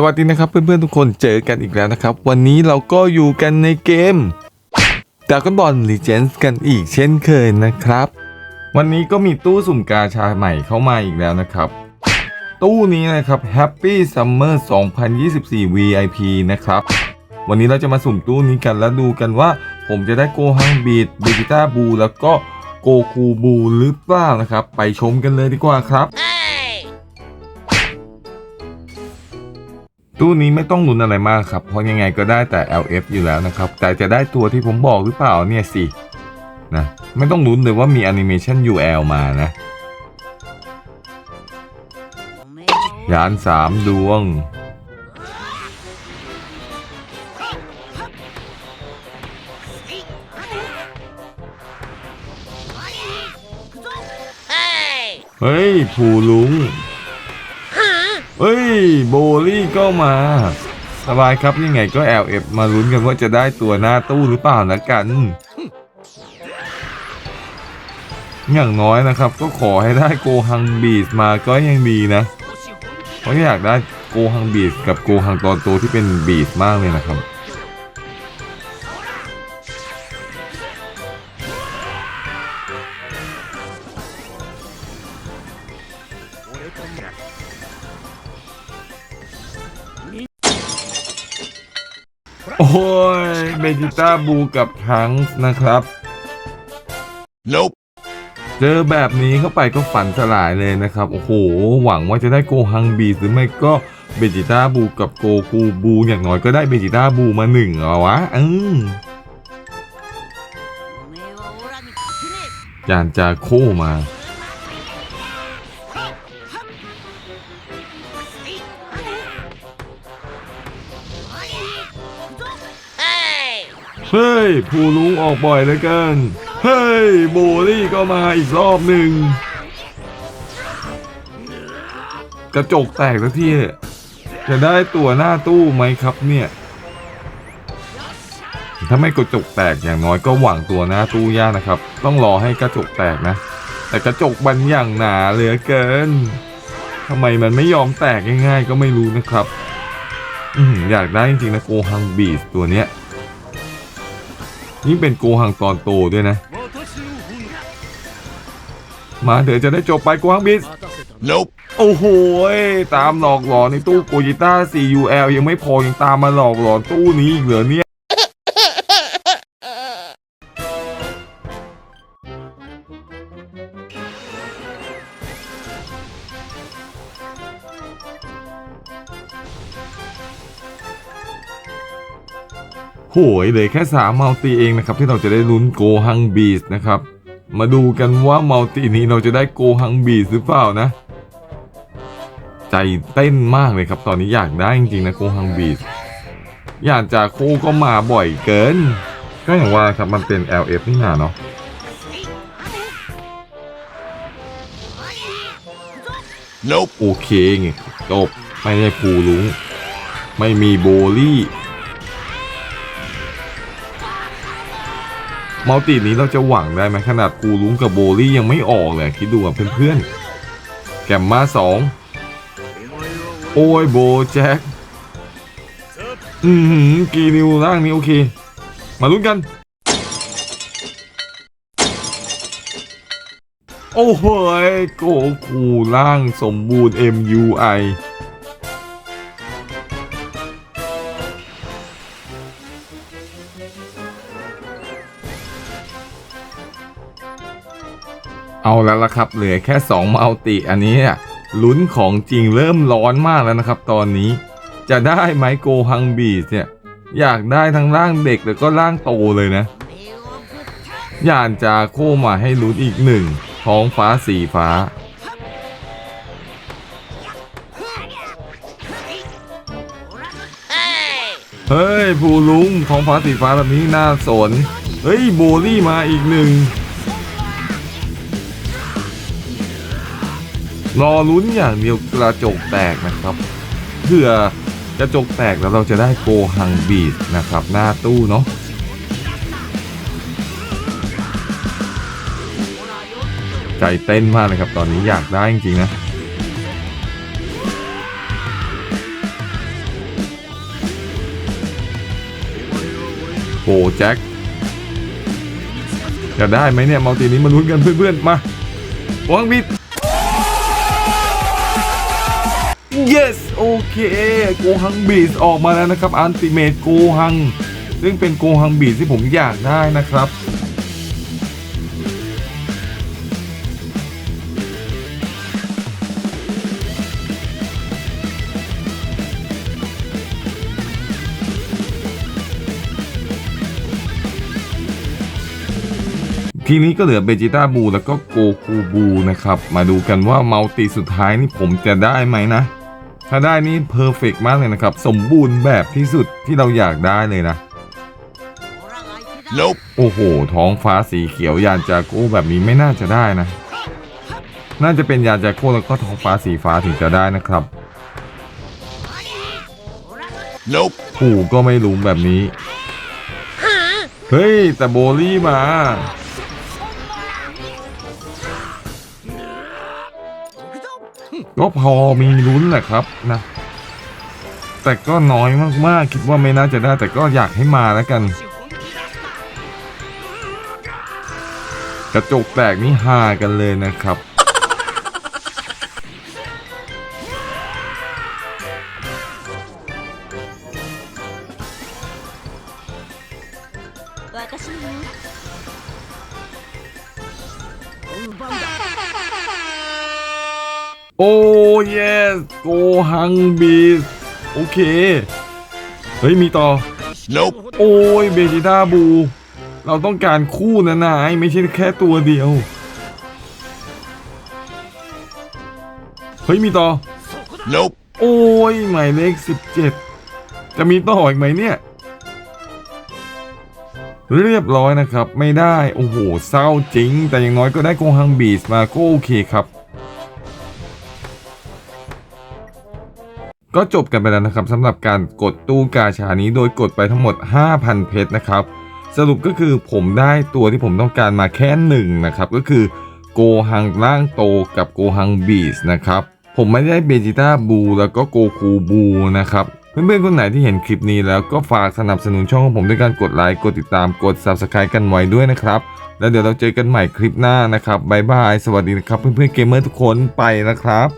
สวัสดีนะครับเพื่อนๆทุกคนเจอกันอีกแล้วนะครับ วันนี้เราก็อยู่กันในเกมดากอนบอลลีเจนส์กันอีกเช่นเคยนะครับ วันนี้ก็มีตู้สุ่มกาชาใหม่เข้ามาอีกแล้วนะครับ ตู้นี้นะครับ Happy Summer 2024 VIP นะครับ วันนี้เราจะมาสุ่มตู้นี้กันแล้วดูกันว่า ผมจะได้โกฮังบีดเบจิต้าบูแล้วก็โกคูบูหรือเปล่านะครับ ไปชมกันเลยดีกว่าครับ ตู้นี้ไม่ต้องลุ้นอะไรมากครับ เพราะยังไงก็ได้แต่ LF อยู่แล้วนะครับ แต่จะได้ตัวที่ผมบอกหรือเปล่าเนี่ยสินะไม่ต้องลุ้นเลยว่ามีแอนิเมชัน UL มานะยานสามดวง เฮ้ย ผูลุง เฮ้ย โบลี่ก็มา สบายครับยังไงก็ LF มาลุ้นกันว่าจะได้ตัวหน้าตู้หรือเปล่านะกัน อย่างน้อยนะครับ ก็ขอให้ได้โกฮังบีสมาก็ยังดีนะ เพราะอยากได้โกฮังบีสกับโกฮังตอนโตที่เป็นบีสมากเลยนะครับ โอ้ยเบจิต้าบูกับทังส์นะครับ Nope. เจอแบบนี้เข้าไปก็ฝันสลายเลยนะครับ โอ้โห หวังว่าจะได้โกฮังบีหรือไม่ก็เบจิต้าบูกับโกคูบูอย่างน้อยก็ได้เบจิต้าบูมาหนึ่งเหรอวะอืมยานจาโคมา เฮ้ย ผู้ลุงออกบ่อยเลือเกินเฮ้ย โบลี่ก็มาอีกรอบหนึ่ง กระจกแตกสักทีเถอะจะได้ตัวหน้าตู้ไหมครับเนี่ย ถ้าไม่กระจกแตกอย่างน้อยก็หวังตัวหน้าตู้ยากนะครับ ต้องรอให้กระจกแตกนะ แต่กระจกบันอย่างหนาเหลือเกินทำไมมันไม่ยอมแตกง่ายๆ ก็ไม่รู้นะครับอือยากได้จริงๆนะโกฮังบีสตัวเนี้ย นี่เป็นโกหังตอนโตด้วยนะ มาเดี๋ยวจะได้จบไปโกหังบิส Nope. โอ้โหยตามหลอกหลอนในตู้โกจิต้า CUL ยังไม่พอยังตามมาหลอกหลอนตู้นี้อีกเหรอเนี่ย โหยเหลยแค่สามมัลติเองนะครับ ที่เราจะได้ลุ้นโกฮังบีสนะครับ มาดูกันว่ามัลตินี้เราจะได้โกฮังบีสหรือเปล่านะ ใจเต้นมากเลยครับ ตอนนี้อยากได้จริงๆนะโกฮังบีสอยากจากโคก็มาบ่อยเกิน ก็อย่างว่าครับมันเป็น LF นี่นาเนาะ Nope. โอเคไงจบไม่ได้ปูลุง ไม่มีโบลี่ มัลตินี้เราจะหวังได้ไหมขนาดปูลุงกับโบลี่ยังไม่ออกเลยคิดดูกับเพื่อนๆแกมมาสองโอ้ยโบแจ็คอือหือกีนิวร่างนี้โอเค มาลุ้นกัน โอ้โหยโกคูร่างสมบูรณ์ MUI เอาแล้วละครับเหลือแค่2มัลติอันนี้ลุ้นของจริงเริ่มร้อนมากแล้วนะครับ ตอนนี้จะได้ไหมโกฮังบีสเนี่ยอยากได้ทั้งร่างเด็กแล้วก็ร่างโตเลยนะยานจาโคมาให้ลุ้นอีกหนึ่งท้องฟ้าสีฟ้า เฮ้ยผู้ลุงท้องฟ้าสีฟ้าแบบนี้น่าสน เฮ้ยโบลี่มาอีกหนึ่ง รอลุ้นอย่างเดียวกระจกแตกนะครับเพื่อกระจกแตกแล้วเราจะได้โกหังบีดนะครับ หน้าตู้เนาะใจเต้นมากเลยครับ ตอนนี้อยากได้จริงๆนะโกแจ็คจะได้ไหมเนี่ยมัลตินี้มาลุ้นกันเพื่อนๆมาโกหังบีด yes โอเคโกฮังบีสออกมาแล้วนะครับอันติเมตโกฮัง ซึ่งเป็นโกฮังบีสที่ผมอยากได้นะครับทีนี้ก็เหลือเบจิต้าบูแล้วก็โกคูบูนะครับ มาดูกันว่าเมัลติสุดท้ายนี่ผมจะได้ไหมนะ ถ้าได้นี่เพอร์เฟกมากเลยนะครับ สมบูรณ์แบบที่สุดที่เราอยากได้เลยนะ Nope. โอ้โห ท้องฟ้าสีเขียวยานจากโก้แบบนี้ไม่น่าจะได้นะ น่าจะเป็นยานจากโก้แล้วก็ท้องฟ้าสีฟ้าถึงจะได้นะครับ Nope. ปู่ก็ไม่รู้แบบนี้ เฮ้ย แต่โบลี่มา ก็พอมีลุ้นแหละครับนะ แต่ก็น้อยมากๆ คิดว่าไม่น่าจะได้ แต่ก็อยากให้มาแล้วกัน กระจกแตกนี่ฮากันเลยนะครับ私に โอ้ yes โกฮังบีสโอเค เฮ้ย มีต่อ Nope. โอ้ยเบจิต้าบู เราต้องการคู่นะนายไม่ใช่แค่ตัวเดียว เฮ้ย มีต่อ Nope. โอ้ย หมายเลข 17 จะมีต่ออีกไหมเนี่ย เรียบร้อยนะครับ ไม่ได้ โอ้โห เศร้าจริง แต่อย่างน้อยก็ได้โกฮังบีสมาก็โอเคครับ ก็จบกันไปแล้วนะครับสำหรับการกดตู้กาชานี้โดยกดไปทั้งหมด 5,000 เพชรนะครับ สรุปก็คือผมได้ตัวที่ผมต้องการมาแค่หนึ่งนะครับก็คือโกฮังร่างโตกับโกฮังบีสนะครับผมไม่ได้เบจิต้าบูแล้วก็โกคูบูนะครับเพื่อนๆคนไหนที่เห็นคลิปนี้แล้วก็ฝากสนับสนุนช่องของผมด้วยการกดไลค์กดติดตามกด Subscribe กันไว้ด้วยนะครับ แล้วเดี๋ยวเราเจอกันใหม่คลิปหน้านะครับบ๊ายบาย สวัสดีนะครับเพื่อนๆเกมเมอร์ทุกคนไปนะครับ